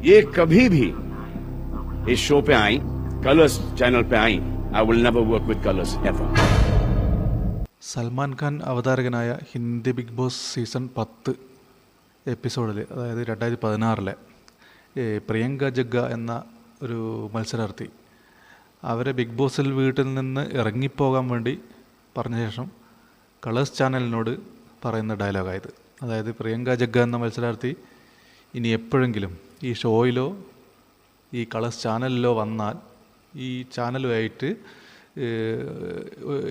ये कभी भी इस शो पे आई कलर्स चैनल पे I I will never work with Colors ever Salman Khan അവതാരകനായ Hindi Bigg Boss season പത്ത് എപ്പിസോഡിൽ അതായത് രണ്ടായിരത്തി പതിനാറിലെ പ്രിയങ്ക ജഗ്ഗ എന്ന ഒരു മത്സരാർത്ഥി അവരെ ബിഗ് ബോസിൽ വീട്ടിൽ നിന്ന് ഇറങ്ങിപ്പോകാൻ വേണ്ടി പറഞ്ഞ ശേഷം കളേഴ്സ് ചാനലിനോട് പറയുന്ന ഡയലോഗായത് അതായത് പ്രിയങ്ക ജഗ്ഗ എന്ന മത്സരാർത്ഥി ഇനി എപ്പോഴെങ്കിലും ഈ ഷോയിലോ ഈ കളേഴ്സ് ചാനലിലോ വന്നാൽ ഈ ചാനലുമായിട്ട് ഏഹ്,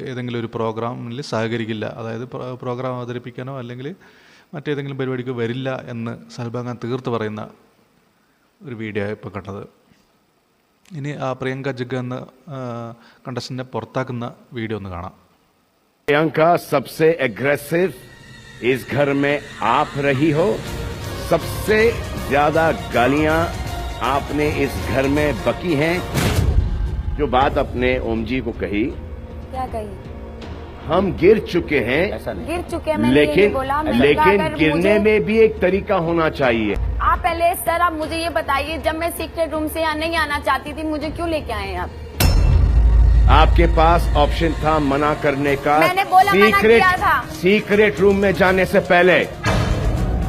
ഏതെങ്കിലും ഒരു പ്രോഗ്രാമിൽ സഹകരിക്കില്ല അതായത് പ്രോ- പ്രോഗ്രാം അവതരിപ്പിക്കാനോ അല്ലെങ്കിൽ മറ്റേതെങ്കിലും പരിപാടിക്കോ വരില്ല എന്ന് സൽമാൻ ഖാൻ തീർത്ത് പറയുന്ന ഒരു വീഡിയോ ഇപ്പോൾ കണ്ടത് ഇനി ആ പ്രിയങ്ക ജഗ്ഗ എന്ന കണ്ടസ്റ്റൻറ്റിനെ പുറത്താക്കുന്ന വീഡിയോ ഒന്ന് കാണാം प्रियंका सबसे एग्रेसिव इस घर में आप रही हो सबसे ज़्यादा गालियाँ आपने इस घर में बकी हैं? जो बात अपने ओम जी को कही क्या कही? हम गिर चुके हैं गिर चुके हैं लेकिन बोला लेकिन गिरने में भी एक तरीका होना चाहिए। आप पहले सर आप मुझे ये बताइए जब मैं सीक्रेट रूम से यहाँ नहीं आना चाहती थी मुझे क्यों लेके आए आप? आपके पास ऑप्शन था मना करने का। मैंने बोला सीक्रेट मना सीक्रेट किया था। सीक्रेट रूम में जाने से पहले।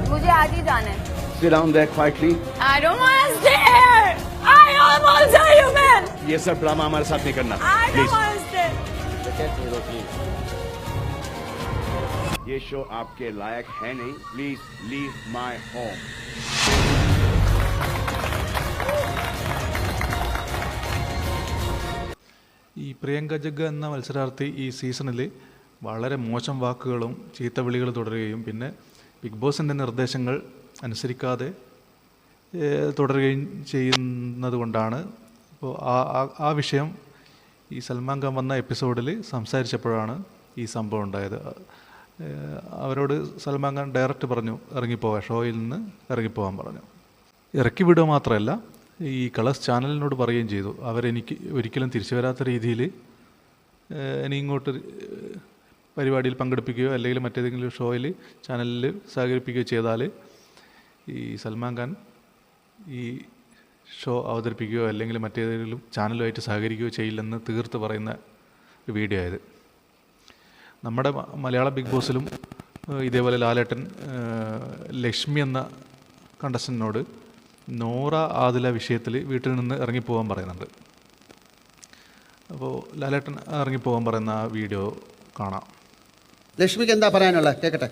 मुझे आज ही जाना है। Sit down there quietly. I don't want to stay here. I don't want to stay you man. ये सब ड्रामा हमारे साथ नहीं करना I don't Please. want to stay. ये शो आपके लायक है नहीं प्लीज लीव माई होम ഈ പ്രിയങ്ക ജഗ്ഗ എന്ന മത്സരാർത്ഥി ഈ സീസണിൽ വളരെ മോശം വാക്കുകളും ചീത്തവിളികളും തുടരുകയും പിന്നെ ബിഗ് ബോസിൻ്റെ നിർദ്ദേശങ്ങൾ അനുസരിക്കാതെ തുടരുകയും ചെയ്യുന്നത് കൊണ്ടാണ് ഇപ്പോൾ ആ ആ- വിഷയം ഈ സൽമാൻ ഖാൻ വന്ന എപ്പിസോഡിൽ സംസാരിച്ചപ്പോഴാണ് ഈ സംഭവം ഉണ്ടായത്. അവരോട് സൽമാൻ ഖാൻ ഡയറക്റ്റ് പറഞ്ഞു ഇറങ്ങിപ്പോവാൻ ഷോയിൽ നിന്ന് ഇറങ്ങിപ്പോകാൻ പറഞ്ഞു. ഇറക്കി വിടുക മാത്രമല്ല ഈ കളേഴ്സ് ചാനലിനോട് പറയുകയും ചെയ്തു. അവരെനിക്ക് ഒരിക്കലും തിരിച്ചു വരാത്ത രീതിയിൽ ഇനി ഇങ്ങോട്ട് പരിപാടിയിൽ പങ്കെടുപ്പിക്കുകയോ അല്ലെങ്കിൽ മറ്റേതെങ്കിലും ഷോയിൽ ചാനലിൽ സഹകരിപ്പിക്കുകയോ ചെയ്താൽ ഈ സൽമാൻ ഖാൻ ഈ ഷോ അവതരിപ്പിക്കുകയോ അല്ലെങ്കിൽ മറ്റേതെങ്കിലും ചാനലുമായിട്ട് സഹകരിക്കുകയോ ചെയ്യില്ലെന്ന് തീർത്ത് പറയുന്ന ഒരു വീഡിയോ ആയത്. നമ്മുടെ മലയാള ബിഗ് ബോസിലും ഇതേപോലെ ലാലേട്ടൻ ലക്ഷ്മി എന്ന കണ്ടസ്റ്റന്റിനോട് നോറ ആദില വിഷയത്തിൽ വീട്ടിൽ നിന്ന് ഇറങ്ങിപ്പോകാൻ പറയുന്നുണ്ട്. അപ്പോൾ ലാലേട്ടൻ ഇറങ്ങിപ്പോകാൻ പറയുന്ന ആ വീഡിയോ കാണാം. ലക്ഷ്മിക്ക് എന്താ പറയാനുള്ളത്? കേൾക്കട്ടെ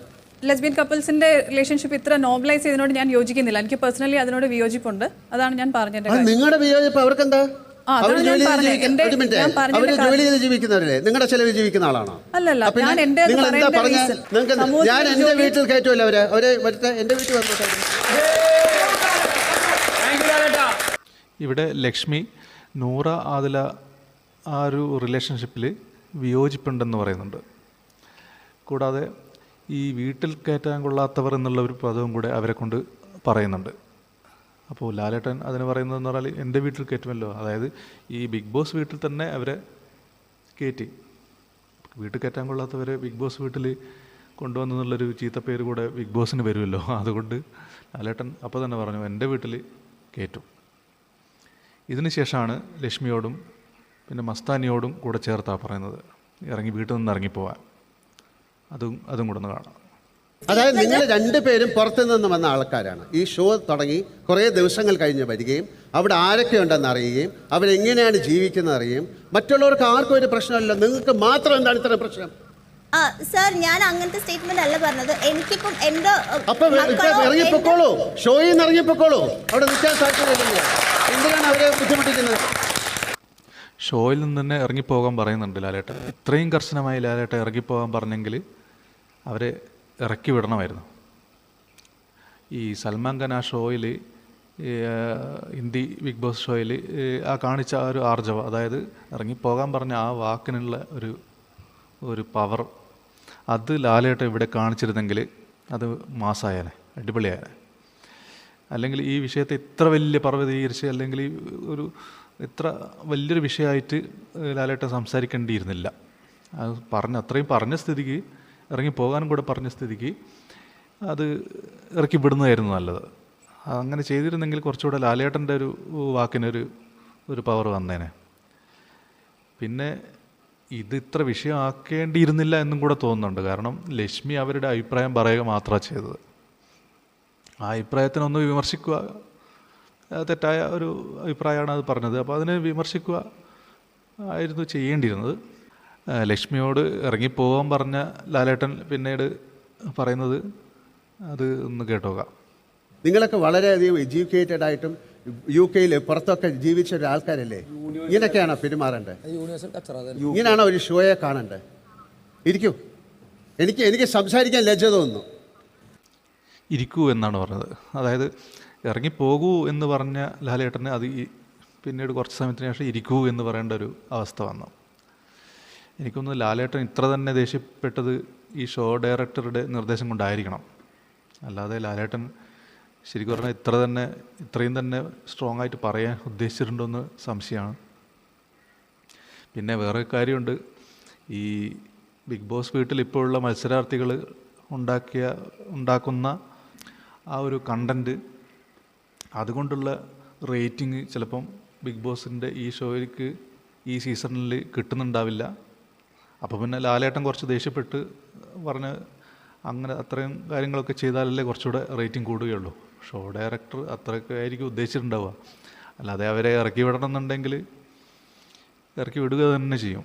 ലെസ്ബിയൻ കപ്പിൾസിന്റെ റിലേഷൻഷിപ്പ് ഇത്ര നോർമലൈസ് ചെയ്തതിനോട് ഞാൻ യോജിക്കുന്നില്ല. എനിക്ക് പേഴ്സണലി അതിനോട് വിയോജിപ്പുണ്ട്. അതാണ് ഞാൻ പറഞ്ഞത് നിങ്ങളുടെ വിയോജിപ്പ് അവർക്കെന്താ? അവർ ജോലി ചെയ്ത് ജീവിക്കുന്നവരല്ലേ? നിങ്ങളുടെ ജീവിക്കുന്ന ആളാണോ? അല്ലല്ല, ഞാൻ ഞാൻ എന്റെ വീട്ടിൽ കയറ്റുമല്ലോ അവരെ. അവരെ എന്റെ വീട്ടിൽ ഇവിടെ ലക്ഷ്മി നൂറ ആദില ആ ഒരു റിലേഷൻഷിപ്പിൽ വിയോജിപ്പുണ്ടെന്ന് പറയുന്നുണ്ട്. കൂടാതെ ഈ വീട്ടിൽ കയറ്റാൻ കൊള്ളാത്തവർ എന്നുള്ള ഒരു പദവും കൂടെ അവരെ കൊണ്ട് പറയുന്നുണ്ട്. അപ്പോൾ ലാലേട്ടൻ അതിന് പറയുന്നതെന്ന് പറഞ്ഞാൽ എന്റെ വീട്ടിൽ കയറ്റുമല്ലോ. അതായത് ഈ ബിഗ് ബോസ് വീട്ടിൽ തന്നെ അവരെ കയറ്റി. വീട്ടിൽ കയറ്റാൻ കൊള്ളാത്തവരെ ബിഗ് ബോസ് വീട്ടിൽ കൊണ്ടുവന്നെന്നുള്ളൊരു പേര് കൂടെ ബിഗ് ബോസിന് വരുമല്ലോ. അതുകൊണ്ട് ലാലേട്ടൻ അപ്പോൾ തന്നെ പറഞ്ഞു എന്റെ വീട്ടിൽ കയറ്റും. ഇതിന് ശേഷമാണ് ലക്ഷ്മിയോടും പിന്നെ മസ്താനിയോടും കൂടെ ചേർത്താണ് പറയുന്നത്. ഇറങ്ങി വീട്ടിൽ നിന്ന് ഇറങ്ങിപ്പോവാൻ അതും അതും കൂടെ ഒന്ന് കാണാം. അതായത് നിങ്ങൾ രണ്ടുപേരും പുറത്തു നിന്ന് വന്ന ആൾക്കാരാണ്. ഈ ഷോ തുടങ്ങി കുറേ ദിവസങ്ങൾ കഴിഞ്ഞ് വരികയും അവിടെ ആരൊക്കെ ഉണ്ടെന്ന് അറിയുകയും അവരെങ്ങനെയാണ് ജീവിക്കുന്നത് അറിയുകയും മറ്റുള്ളവർക്ക് ആർക്കും ഒരു പ്രശ്നമല്ല. നിങ്ങൾക്ക് മാത്രം എന്താണ് ഇത്ര പ്രശ്നം? സാർ ഞാൻ അങ്ങനത്തെ സ്റ്റേറ്റ്മെന്റ് അല്ല പറഞ്ഞത്. എനിക്കിപ്പം എന്റെ ഇറങ്ങിപ്പോക്കോളൂ. ഷോയിൽ നിന്ന് ഇറങ്ങിപ്പോക്കോളൂ. അവിടെ നിൽക്കാൻ സാധ്യതയില്ലല്ലോ എന്തിനാണ് അവരെ ബുദ്ധിമുട്ടിക്കുന്നത്? ഷോയിൽ നിന്ന് തന്നെ ഇറങ്ങിപ്പോകാൻ പറയുന്നുണ്ട് ലാലേട്ടൻ. ഇത്രയും കർശനമായി ലാലേട്ടൻ ഇറങ്ങിപ്പോകാൻ പറഞ്ഞെങ്കിൽ അവരെ ഇറക്കി വിടണമായിരുന്നു. ഈ സൽമാൻ ഖാൻ ആ ഷോയിൽ ഹിന്ദി ബിഗ് ബോസ് ഷോയിൽ ആ കാണിച്ച ആ ഒരു ആർജവം അതായത് ഇറങ്ങിപ്പോകാൻ പറഞ്ഞ ആ വാക്കിനുള്ള ഒരു ഒരു പവർ അത് ലാലേട്ട ഇവിടെ കാണിച്ചിരുന്നെങ്കിൽ അത് മാസായാലേ അടിപൊളിയായാലേ അല്ലെങ്കിൽ ഈ വിഷയത്തെ ഇത്ര വലിയ പർവതീകരിച്ച് അല്ലെങ്കിൽ ഒരു ഇത്ര വലിയൊരു വിഷയമായിട്ട് ലാലേട്ട സംസാരിക്കേണ്ടിയിരുന്നില്ല. അത് പറഞ്ഞ അത്രയും പറഞ്ഞ സ്ഥിതിക്ക് ഇറങ്ങി പോകാനും കൂടെ പറഞ്ഞ സ്ഥിതിക്ക് അത് ഇറക്കി വിടുന്നതായിരുന്നു നല്ലത്. അങ്ങനെ ചെയ്തിരുന്നെങ്കിൽ കുറച്ചുകൂടെ ലാലേട്ടന്റെ ഒരു വാക്കിനൊരു ഒരു പവർ വന്നേനെ. പിന്നെ ഇത് ഇത്ര വിഷയമാക്കേണ്ടിയിരുന്നില്ല എന്നും കൂടെ തോന്നുന്നുണ്ട്. കാരണം ലക്ഷ്മി അവരുടെ അഭിപ്രായം പറയുക മാത്രമാണ് ചെയ്തത്. ആ അഭിപ്രായത്തിനൊന്ന് വിമർശിക്കുക തെറ്റായ ഒരു അഭിപ്രായമാണ് അത് പറഞ്ഞത്. അപ്പോൾ അതിനെ വിമർശിക്കുക ആയിരുന്നു ചെയ്യേണ്ടിയിരുന്നത്. ലക്ഷ്മിയോട് ഇറങ്ങിപ്പോകാൻ പറഞ്ഞ ലാലേട്ടൻ പിന്നീട് പറയുന്നത് അത് ഒന്ന് കേട്ടോക നിങ്ങളൊക്കെ വളരെയധികം എഡ്യൂക്കേറ്റഡ് ആയിട്ടും യു കെയിൽ പുറത്തൊക്കെ ജീവിച്ച ഒരു ആൾക്കാരല്ലേ? ഇങ്ങനെയൊക്കെയാണോ പെരുമാറേണ്ടത്. ഇങ്ങനെയാണോ ഒരു ഷോയെ കാണേണ്ടത് ഇരിക്കൂ. എനിക്ക് എനിക്ക് സംസാരിക്കാൻ ലജ്ജ തോന്നുന്നു. ഇരിക്കൂ എന്നാണ് പറഞ്ഞത്. അതായത് ഇറങ്ങിപ്പോകൂ എന്ന് പറഞ്ഞ ലാലേട്ടന് അത് പിന്നീട് കുറച്ച് സമയത്തിന് ശേഷം ഇരിക്കൂ എന്ന് പറയേണ്ട ഒരു അവസ്ഥ വന്നു. എനിക്കൊന്ന് ലാലേട്ടൻ ഇത്ര തന്നെ ദേഷ്യപ്പെട്ടത് ഈ ഷോ ഡയറക്ടറുടെ നിർദ്ദേശം കൊണ്ടായിരിക്കണം. അല്ലാതെ ലാലേട്ടൻ ശരിക്കും പറഞ്ഞാൽ ഇത്ര തന്നെ ഇത്രയും തന്നെ സ്ട്രോങ് ആയിട്ട് പറയാൻ ഉദ്ദേശിച്ചിട്ടുണ്ടോ എന്ന് സംശയമാണ്. പിന്നെ വേറെ കാര്യമുണ്ട്. ഈ ബിഗ് ബോസ് വീട്ടിൽ ഇപ്പോൾ ഉള്ള മത്സരാർത്ഥികൾ ഉണ്ടാക്കിയ ഉണ്ടാക്കുന്ന ആ ഒരു കണ്ടന്റ് അതുകൊണ്ടുള്ള റേറ്റിംഗ് ചിലപ്പം ബിഗ് ബോസിന്റെ ഈ ഷോയ്ക്ക് ഈ സീസണിൽ കിട്ടുന്നുണ്ടാവില്ല. അപ്പോൾ പിന്നെ ലാലേട്ടൻ കുറച്ച് ദേഷ്യപ്പെട്ട് പറഞ്ഞ് അങ്ങനെ അത്രയും കാര്യങ്ങളൊക്കെ ചെയ്താലല്ലേ കുറച്ചുകൂടെ റേറ്റിംഗ് കൂടുകയുള്ളൂ. ഷോ ഡയറക്ടർ അത്രയൊക്കെ ആയിരിക്കും ഉദ്ദേശിച്ചിട്ടുണ്ടാവുക. അല്ലാതെ അവരെ ഇറക്കി വിടണം എന്നുണ്ടെങ്കിൽ ഇറക്കി വിടുക തന്നെ ചെയ്യും.